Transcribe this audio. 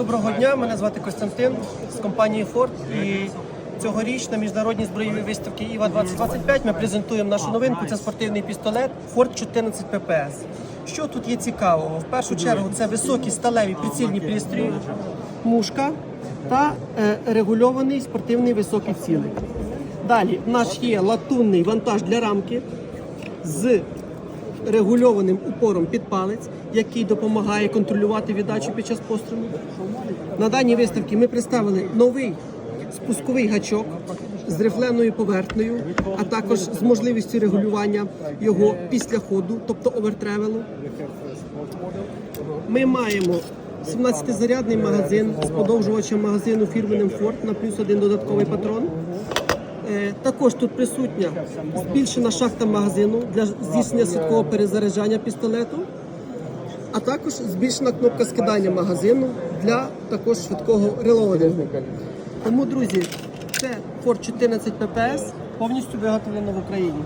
Доброго дня, мене звати Костянтин з компанії Ford. І цьогоріч на міжнародній збройовій виставці ІВА 2025 ми презентуємо нашу новинку. Це спортивний пістолет Ford 14 PPS. Що тут є цікавого? В першу чергу це високі сталеві прицільні пристрої, мушка та е, регульований спортивний високий цілик. Далі в нас є латунний вантаж для рамки з регульованим упором під палець, який допомагає контролювати віддачу під час пострілу. На даній виставці ми представили новий спусковий гачок з рифленою поверхнею, а також з можливістю регулювання його після ходу, тобто овертревелу. Ми маємо 17-зарядний магазин з подовжувачем магазину фірменним Ford на плюс один додатковий патрон. Е, Також тут присутня збільшена шахта магазину для здійснення швидкого перезаряджання пістолету, а також збільшена кнопка скидання магазину для також швидкого релоудингу. Тому, друзі, це Ford 14 ППС повністю виготовлено в Україні.